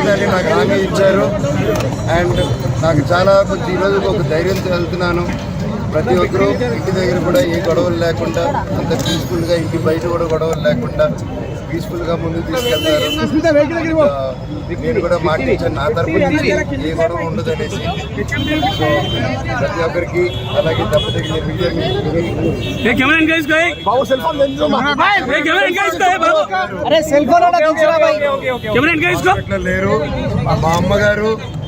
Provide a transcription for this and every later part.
పైకి నాకు హామీ ఇచ్చారు అండ్ నాకు చాలా ఈరోజు ఒక ధైర్యంతో వెళ్తున్నాను ప్రతి ఒక్కరు ఇంటి దగ్గర కూడా ఏ గొడవలు లేకుండా అంత పీస్ఫుల్గా ఇంటి బయట కూడా గొడవలు లేకుండా పీస్ఫుల్గా ముందుకు తీసుకెళ్తారు. నేను కూడా మాటించాను నా తరపు నుంచి ఏ గొడవ ఉండదు అనేసి సో ప్రతి ఒక్కరికి అలాగే దెబ్బ తగిలిన మీడియా లేరు మా. అమ్మగారు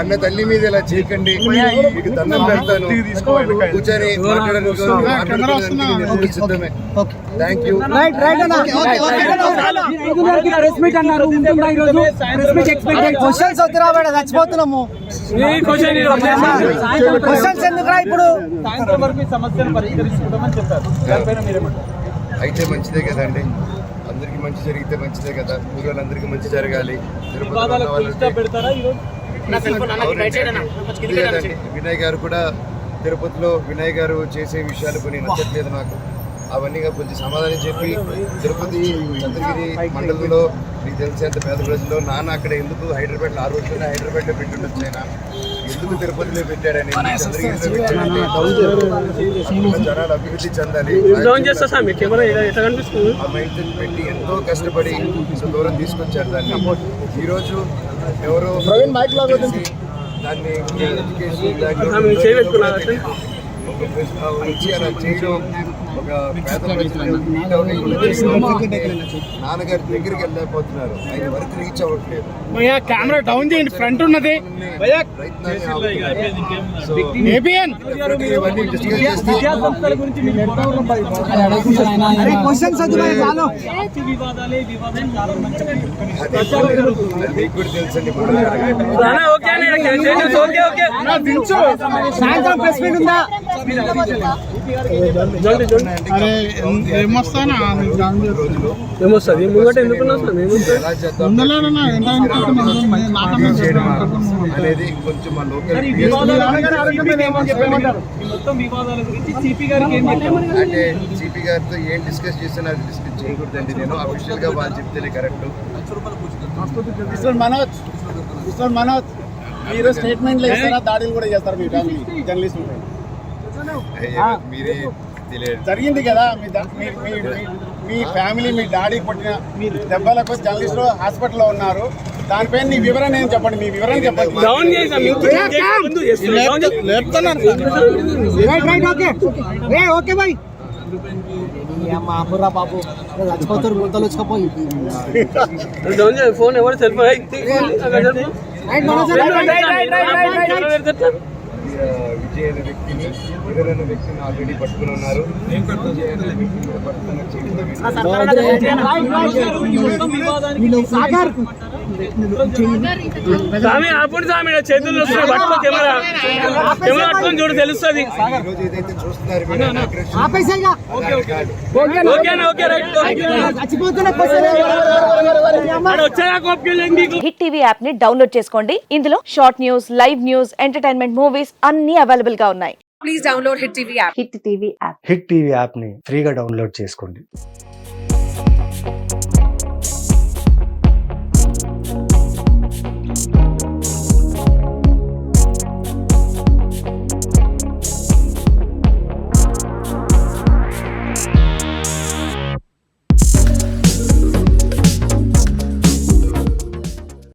కన్న తల్లి మీద ఇలా చేయకండి. మీకు దండం పెడతాను. కూర్చొని మాట్లాడడానికి థ్యాంక్ యూ క్వశ్చన్స్ వద్దురా చచ్చిపోతున్నాము క్వశ్చన్స్ ఎందుకురా ఇప్పుడు? అయితే మంచిదే కదండి. అందరికి మంచి జరిగితే మంచిదే కదా. ఊరు వాళ్ళందరికీ మంచి జరగాలి. తిరుపతిలో వినయ్ గారు కూడా తిరుపతిలో వినయ్ గారు చేసే విషయాలు కొన్ని నచ్చట్లేదు నాకు. అవన్నీ కొంచెం సమాధానం చెప్పి తిరుపతి చంద్రగిరి మండలంలో మీకు తెలిసేంత పేద ప్రజల్లో నాన్న అక్కడ ఎందుకు హైదరాబాద్ ఆ రోజున హైదరాబాద్లో పెట్టుండొచ్చు ఆయన? ఎందుకు తిరుపతిలో పెట్టాడని జనాలు అభివృద్ధి చెందాలి. ఆ మైండ్ పెట్టి ఎంతో కష్టపడి దూరం తీసుకొచ్చారు దాన్ని. ఈరోజు ఎవరో? దాన్ని ఒక ప్రశ్న వచ్చి అలా చేయడం. ఒక పేద నాన్నగారి దగ్గరికి వెళ్ళలేకపోతున్నారు. ఆయన వరకు రీచ్ అవ్వట్లేదు. కెమెరా డౌన్ చేయండి. ఫ్రంట్ ఉన్నది. సాయంత్రం ప్రెస్ మీట్ ఉందా? ఏమొస్తుంది? ముంగట అనేది కొంచెం మా లోకల్ అంటే సిపి గారితో ఏం డిస్కస్ అది డిస్కస్ చేయకూడదండి నేను. అఫీషియల్గా వాళ్ళు చెప్తేనే కరెక్ట్. మనోజ్. మనోజ్. మీరు స్టేట్మెంట్లు ఇస్తారా? దాడులు కూడా చేస్తారు మీ ఫ్యామిలీ జర్నలిస్ట్ మీరే జరిగింది కదా మీ మీ- మీ- మీ- మీ ఫ్యామిలీ మీ డాడీ పుట్టిన మీ దెబ్బలకు జర్నలిస్టులు హాస్పిటల్లో ఉన్నారు దానిపైన మీ వివరణ ఏం చెప్పండి మీ వివరణ చెప్పండి డౌన్ చేసాం ముందు రైట్ రైట్ ఓకే ఏ ఓకే బాయ్ మా అబ్బురా బాబు చచ్చిపోతారు గుర్తలు వచ్చకపోయి డౌన్ చేయ ఫోన్ ఎవరు సెల్ ఫోన్ అనే వ్యక్తిని అనే వ్యక్తిని ఆల్రెడీ పట్టుకుని ఉన్నారు విజయ్ స్వామి అప్పుడు స్వామి నా చేతుల్లో పట్టుకో కెమెరా. కెమెరా చూడు తెలుస్తుంది. హిట్ టీవీ యాప్ని డౌన్లోడ్ చేసుకోండి. ఇందులో short news live news entertainment movies అన్ని అవైలబుల్గా ఉన్నాయి. Please download Hit TV app. Hit TV app Hit TV యాప్ని ఫ్రీగా డౌన్లోడ్ చేసుకోండి.